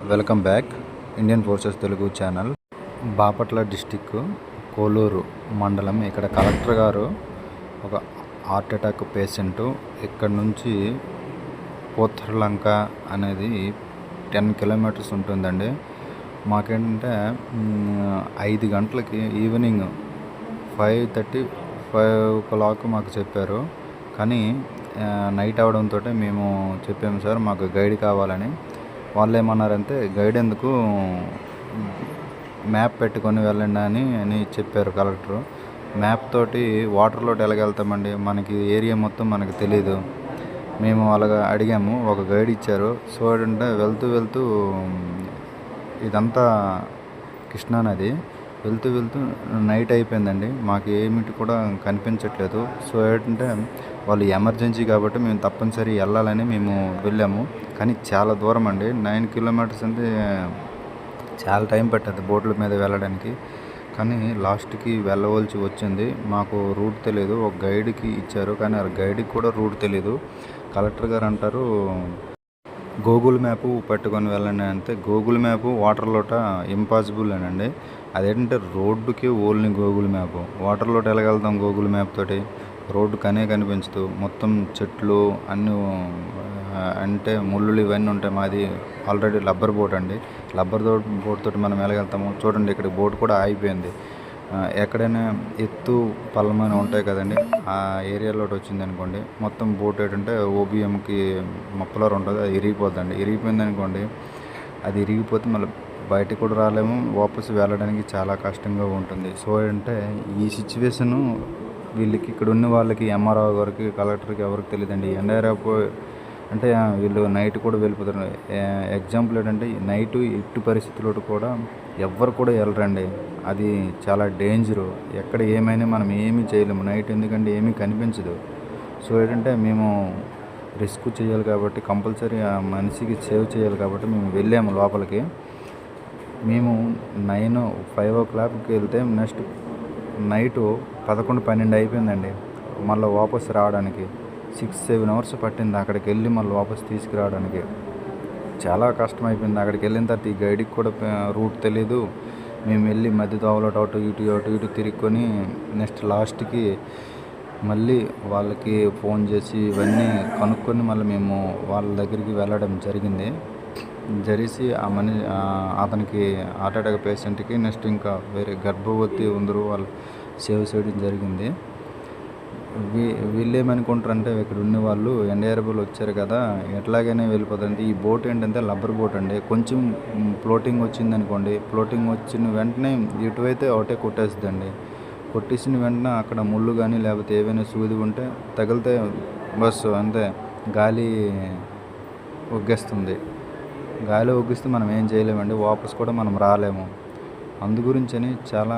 Welcome back. Indian forces Telugu channel Bapatla district Koluru మండలం. ఇక్కడ collector గారు ఒక హార్ట్ అటాక్ పేషెంట్. ఇక్కడ నుంచి పోత్రలంక అనేది టెన్ కిలోమీటర్స్ ఉంటుందండి. మాకేంటంటే ఐదు గంటలకి evening five thirty five o'clock మాకు చెప్పారు. కానీ నైట్ అవడంతో మేము చెప్పాము సార్ మాకు గైడ్ కావాలని. వాళ్ళు ఏమన్నారంటే గైడ్ ఎందుకు మ్యాప్ పెట్టుకొని వెళ్ళండి అని అని చెప్పారు కలెక్టర్. మ్యాప్ తోటి వాటర్లోకి ఎలాగెళ్తామండి? మనకి ఏరియా మొత్తం మనకి తెలీదు. మేము అలాగా అడిగాము ఒక గైడ్ ఇచ్చారు. సో ఏంటంటే వెళ్తూ వెళ్తూ ఇదంతా కృష్ణా నది. వెళ్తూ వెళ్తూ నైట్ అయిపోయిందండి. మాకు ఏమిటి కూడా కనిపించట్లేదు. సో ఏంటంటే వాళ్ళు ఎమర్జెన్సీ కాబట్టి మేము తప్పనిసరి వెళ్ళాలని మేము వెళ్ళాము. కానీ చాలా దూరం అండి. నైన్ కిలోమీటర్స్ అంటే చాలా టైం పట్టింది బోట్ల మీద వెళ్ళడానికి. కానీ లాస్ట్కి వెళ్ళవలసి వచ్చింది. మాకు రూట్ తెలియదు ఒక గైడ్కి ఇచ్చారు. కానీ ఆ గైడ్కి కూడా రూట్ తెలియదు కలెక్టర్ గారు అంటారు గూగుల్ మ్యాప్ పెట్టుకొని వెళ్ళండి అంటే గూగుల్ మ్యాప్ వాటర్లోట ఇంపాసిబుల్ అనండి అదేంటంటే రోడ్డుకి ఓన్లీ గూగుల్ మ్యాప్. వాటర్లోట వెళ్ళగలుగుతాం గూగుల్ మ్యాప్ తోటి? రోడ్డు కనే కనిపించదు మొత్తం చెట్లు అన్నీ అంటే ముళ్ళులు ఇవన్నీ ఉంటాయి మాది ఆల్రెడీ రబ్బర్ బోట్ అండి. రబ్బర్తో బోట్ తోటి మనం ఎలాగెళ్తాము చూడండి ఇక్కడ బోట్ కూడా ఆగిపోయింది. ఎక్కడైనా ఎత్తు పల్లమైన ఉంటాయి కదండి ఆ ఏరియాలోకి వచ్చింది అనుకోండి మొత్తం బోట్ ఏంటంటే ఓబిఎంకి మొప్పలర్ ఉంటుంది అది ఇరిగిపోద్దండి. ఇరిగిపోయింది అనుకోండి అది ఇరిగిపోతే మళ్ళీ బయటకు కూడా రాలేము వాపసు వెళ్ళడానికి చాలా కష్టంగా ఉంటుంది. సో అంటే ఈ సిచ్యువేషను వీళ్ళకి ఇక్కడ ఉన్న వాళ్ళకి ఎంఆర్ఓ గారికి కలెక్టర్కి ఎవరికి తెలియదండి. ఎన్ఆర్ఎఫ్ అంటే వీళ్ళు నైట్ కూడా వెళ్ళిపోతారు. ఎగ్జాంపుల్ ఏంటంటే నైట్ ఎట్టి పరిస్థితుల్లో కూడా ఎవ్వరు కూడా వెళ్ళరండి. అది చాలా డేంజరు ఎక్కడ ఏమైనా మనం ఏమీ చేయలేము. నైట్ ఎందుకంటే ఏమీ కనిపించదు. సో ఏంటంటే మేము రిస్క్ చేయాలి కాబట్టి కంపల్సరీ ఆ మనిషికి సేవ్ చేయాలి కాబట్టి మేము వెళ్ళాము లోపలికి. మేము నైన్ ఫైవ్ ఓ క్లాక్కి వెళ్తే నెక్స్ట్ నైటు పదకొండు పన్నెండు అయిపోయిందండి. మళ్ళీ వాపస్ రావడానికి సిక్స్ సెవెన్ అవర్స్ పట్టింది. అక్కడికి వెళ్ళి మళ్ళీ వాపస్ తీసుకురావడానికి. చాలా కష్టం అయిపోయింది అక్కడికి వెళ్ళిన తర్వాత ఈ గైడ్కి కూడా రూట్ తెలియదు మేము వెళ్ళి మధ్య దోవలో అటు ఇటు అటు ఇటు తిరుక్కొని నెక్స్ట్ లాస్ట్కి మళ్ళీ వాళ్ళకి ఫోన్ చేసి ఇవన్నీ కనుక్కొని మళ్ళీ మేము వాళ్ళ దగ్గరికి వెళ్ళడం జరిగింది. జరిసి ఆ మని అతనికి హార్ట్ అటాక్ పేషెంట్కి నెక్స్ట్ ఇంకా వేరే గర్భవతి ఉందరు వాళ్ళు సేవ్ చేయడం జరిగింది. వీ వీళ్ళేమనుకుంటారంటే ఇక్కడ ఉన్న వాళ్ళు ఎన్డీఆర్ఎఫ్లు వచ్చారు కదా ఎట్లాగైనా వెళ్ళిపోతుంది ఈ బోట్ ఏంటంటే రబ్బర్ బోట్ అండి. కొంచెం ఫ్లోటింగ్ వచ్చింది అనుకోండి ఫ్లోటింగ్ వచ్చిన వెంటనే ఇటువైతే ఒకటే కొట్టేస్తుందండి. కొట్టేసిన వెంటనే అక్కడ ముళ్ళు కానీ లేకపోతే ఏవైనా సూది ఉంటే తగిలితే బస్సు అంతే గాలి ఒగ్గేస్తుంది. గాలి ఒగ్గిస్తే మనం ఏం చేయలేమండి వాపస్ కూడా మనం రాలేము. అందు గురించని చాలా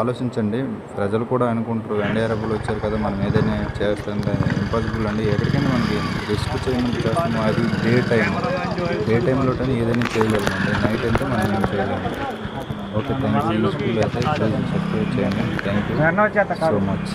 ఆలోచించండి. ప్రజలు కూడా అనుకుంటారు ఎన్డీఆర్ఎఫ్లు వచ్చారు కదా మనం ఏదైనా చేస్తుంది ఇంపాసిబుల్ అండి. ఎక్కడికైనా మనకి రిస్క్ చేయమని చేస్తాము అది డే టైం డే టైంలో ఏదైనా చేయలేము. అండి నైట్ అయితే మనం ఏం చేయలేము. ఓకే థ్యాంక్ యూ యూస్ఫుల్ అయితే సబ్స్క్రైబ్ చేయండి. Thank you so much.